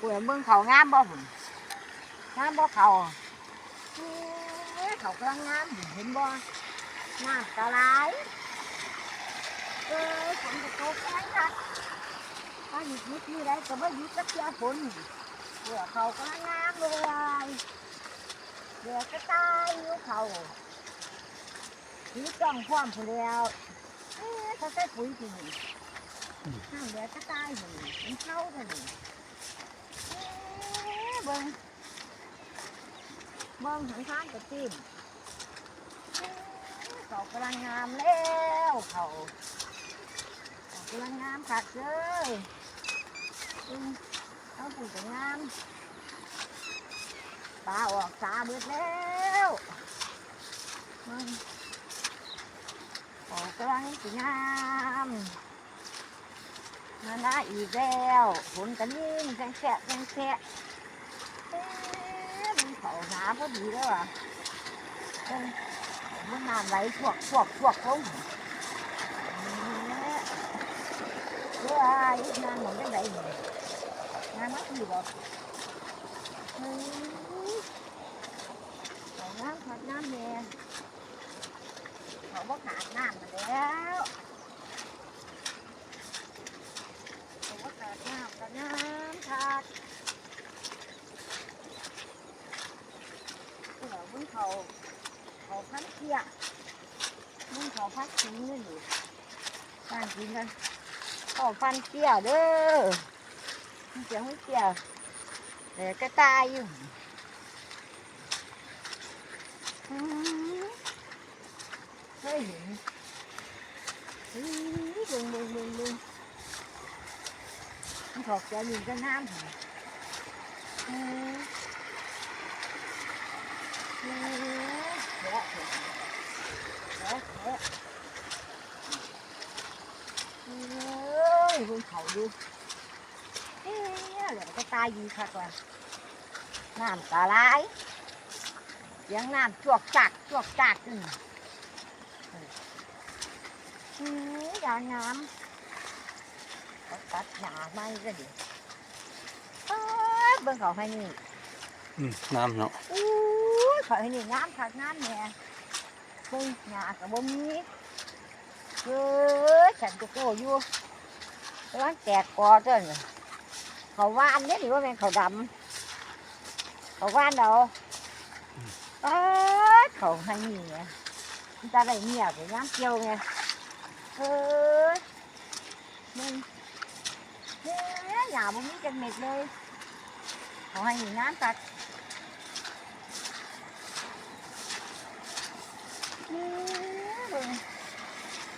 ป่วยเมืองเขางามบ่ผมงามบ่เขาเขากำลังงามเห็นบ่น้ำตาไหลเอ้ยฝนจะตกแรงค่ะถ้าหยุดนิดนี่ได้ก็ไม่หยุดสักเทียฝนเผื่อเขากำลังงามเลยเผื่อกระต่ายอยู่เขาถือจ้องพร้อมผู้แล้วเอ๊ะเขาใส่ปุ๋ยจริงห้ามเดี๋ยวกระต่ายหนึ่งมันเข้ากันหนึ่ง เบิ้งเบิ้งหันข้างกับตีนเขากำลังงามแล้วเขาเขากำลังงามคักเลยอืมเขาปลูกแต่งามปลาออกตาเบิดแล้วเบิ้งเขากำลังสิงามมาได้อีกแล้วฝนกันยิ่งแซงแฉะแซงแฉะ มันเขาหาพอดีแล้วอะเอ้ยมันน้ำไหลพวกพวกพวกลงเนี่ยเพื่อไอ้งานหมองได้ไหนเนี่ยงานมัดอยู่บ่เฮ้ยเขาน้ำขาดน้ำเนี่ยเขาบ่ขาดน้ำมาแล้วเขาบ่ขาดน้ำขาดน้ำขาด เออมึง เขาเขาพันเกียมึงเขาพัดทิ้งเลยนี่การกินกันเขาฟันเกียเด้อเสียงไม่เกียเดี๋ยวก็ตายอยู่เฮ้ยเฮ้ยเบึงเบึงเบึงเบึงมันถอกใจอยู่งก็น้ำเหรอเออ เอ๊ะเดี๋ยวเดี๋ยวเดี๋ยวเดี๋ยวเอ้ยบน เขาดูเอ๊ะเดี๋ยวก็ตายยีคักว่ะน้ำตาไหลเสียงน้ำจวกจักจวกจักอืมอืมยางน้ำเขาตัดหญ้าไม้ก็ดีเอ้ยเบิ่งเขาให้นี่อืมน้ำเนาะอู้ยข่อยนี่งามคักงามแหน่เฮ้ยหญ้าก็บ่มีเอ้ยฉันก็โกอยู่ กำลังแตกกอเด้อนี่เขาว่านเนี่ยหรือว่าแม่นเขาดำเขาว่านเอาเอ้ยเขาให้นี่ไงมันจะได้เงียบไปน้ำเกี่ยวไงเอ้ยมึงเฮ้ยหญ้าบ่มีจังเม็ดเลยเขาให้นี่งามคักอืม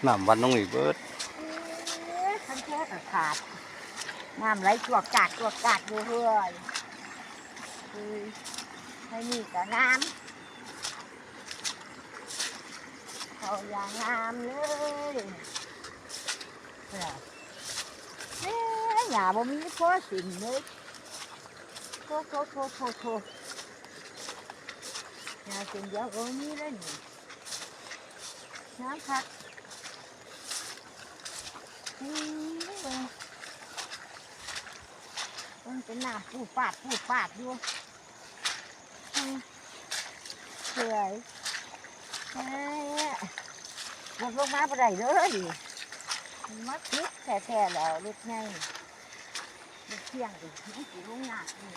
น้ำวันน้องอีกเบิดขันแค่กับ ขาดน้ำไหลจวกกาดจวกกาดอยู่เรื่อยคือให้นี่ก็น้ำเขาอย่างงามเลยเนี่ยเอ๊ะอย่าบ่มีพ่อสิ่งเลยโทโทโทโทโทอย่าสิ่งเดียวก็มีเลยนี่น้ำพัก อืมมัน เป็นน้ำปูปาดปูปาดอยู่เฉยแม่หมดลงมาไปได้เลยมัดคิดแท้ๆแล้วเล็กไงลูกเที่ยงดิมันสิลงหนักนี่